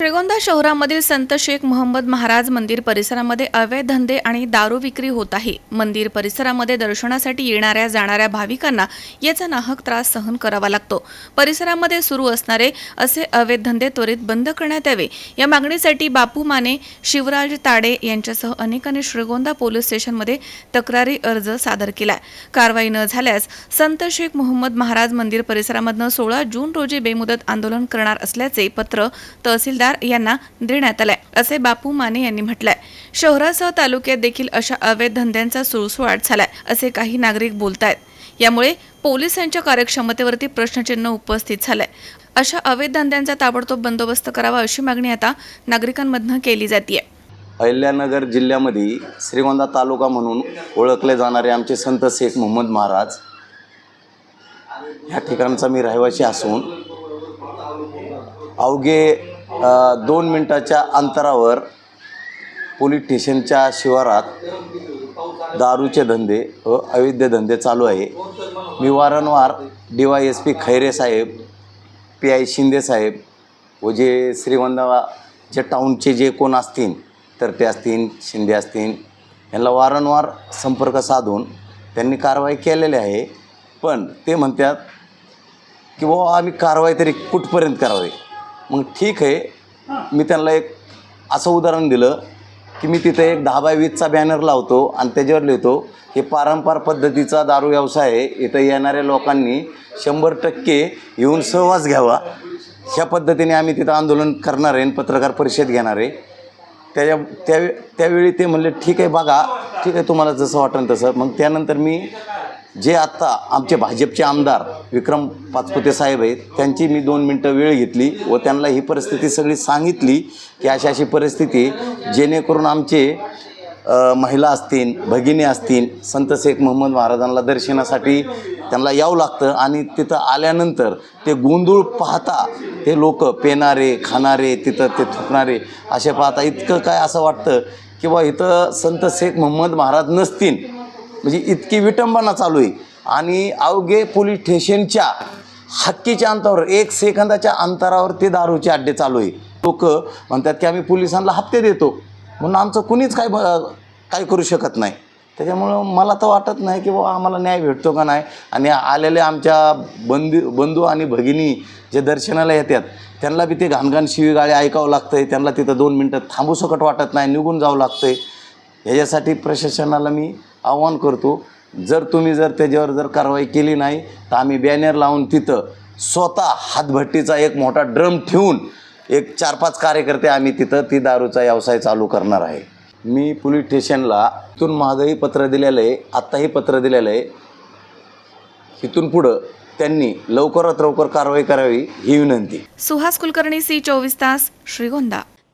श्रीगोंदा शहरामधील संत शेख मोहम्मद महाराज मंदिर परिसरामध्ये अवैध धंदे आणि दारू विक्री होत आहे. मंदिर परिसरामध्ये दर्शनासाठी येणाऱ्या जाणाऱ्या भाविकांना याचा नाहक त्रास सहन करावा लागतो. परिसरामध्ये सुरू असणारे असे अवैध धंदे त्वरित बंद करण्यात यावे. या मागणीसाठी बापू माने शिवराज ताडे यांच्यासह अनेकांनी श्रीगोंदा पोलीस स्टेशनमध्ये तक्रारी अर्ज सादर केलाय. कारवाई न झाल्यास संत शेख मोहम्मद महाराज मंदिर परिसरामधनं सोळा जून रोजी बेमुदत आंदोलन करणार असल्याचे पत्र तहसीलदार यांना देण्यात आलंय असे बापू माने यांनी म्हटलंय. शहरासह तालुक्यात देखील अशा अवैध धंद्यांचा सुळसुळाट झालाय असे काही नागरिक बोलतायत. यामुळे पोलिसांच्या कार्यक्षमतेवरती प्रश्नचिन्ह उपस्थित झालंय. अशा अवैध धंद्यांचा ताबडतोब बंदोबस्त करावा अशी मागणी आता नागरिकांमधनं केली जाते अहिल्यानगर जिल्ह्यामध्ये श्रीगोंदा तालुका म्हणून ओळखले जाणारे आमचे संत शेख मोहम्मद महाराज ह्या ठिकाणचा मी रहिवासी असून अवघे दोन मिनटाच्या अंतरावर पोलीस स्टेशनच्या शिवारात दारूचे धंदे व अवैध धंदे चालू आहे. मी वारंवार D Y S P Khaire Saheb P I Shinde साहेब व जे श्रीगोंदा जे टाऊनचे जे कोण असतील तर ते असतील शिंदे असतील यांना वारंवार संपर्क साधून त्यांनी कारवाई केलेली आहे. पण ते म्हणतात की बाबा आम्ही कारवाई तरी कुठपर्यंत करावी? मग ठीक आहे. मी त्यांना एक असं उदाहरण दिलं की मी तिथे एक दहा बाय वीसचा बॅनर लावतो आणि त्याच्यावर लिहितो हे पारंपार पद्धतीचा दारू व्यवसाय आहे. इथं येणाऱ्या लोकांनी शंभर टक्के येऊन सहवास घ्यावा. ह्या पद्धतीने आम्ही तिथं आंदोलन करणार आहे आणि पत्रकार परिषद घेणार आहे. त्याच्या त्या त्यावेळी ते म्हणले ठीक आहे बघा. ठीक आहे तुम्हाला जसं वाटेल तसं. मग त्यानंतर मी जे आत्ता आमचे भाजपचे आमदार विक्रम पाचपुते साहेब आहेत त्यांची मी दोन मिनटं वेळ घेतली व त्यांना ही परिस्थिती सगळी सांगितली की अशी अशी परिस्थिती जेणेकरून आमचे महिला असतील भगिनी असतील संत शेख मोहम्मद महाराजांना दर्शनासाठी त्यांना यावं लागतं आणि तिथं आल्यानंतर ते गोंधळ पाहता ते लोक पेणारे खाणारे तिथं ते थुकणारे असे पाहता इतकं काय असं वाटतं? की बा इथं संत शेख मोहम्मद महाराज नसतील म्हणजे इतकी विटंबना चालू आहे. आणि अवघे पोलीस स्टेशनच्या हक्कीच्या अंतरावर एक सेकंदाच्या अंतरावर ते दारूचे अड्डे चालू आहे. लोक म्हणतात की आम्ही पोलिसांना हप्ते देतो. म्हणून आमचं कुणीच काय ब- काय करू शकत नाही. त्याच्यामुळं मला तर वाटत नाही की बाबा आम्हाला न्याय भेटतो का नाही. आणि आलेले आमच्या बंधू बंधू आणि भगिनी जे दर्शनाला येतात त्यांना बी ते घाणघाण शिवीगाळे ऐकावं लागतं आहे त्यांना तिथं दोन मिनटं थांबू सकट वाटत नाही निघून जावं लागतं आहे ह्याच्यासाठी प्रशासनाला मी आव्हान करतो जर तुम्ही जर त्याच्यावर जर कारवाई केली नाही तर आम्ही बॅनर लावून तिथं स्वतः हातभट्टीचा एक मोठा ड्रम ठेवून एक चार पाच कार्यकर्ते आम्ही तिथं ती दारूचा व्यवसाय चालू करणार आहे. मी पोलीस स्टेशनला इथून मागंही पत्र दिलेलं आहे आत्ताही पत्र दिलेलं आहे. इथून पुढं त्यांनी लवकरात लवकर कारवाई करावी ही विनंती. सुहास कुलकर्णी सी चोवीस तास श्रीगोंदा.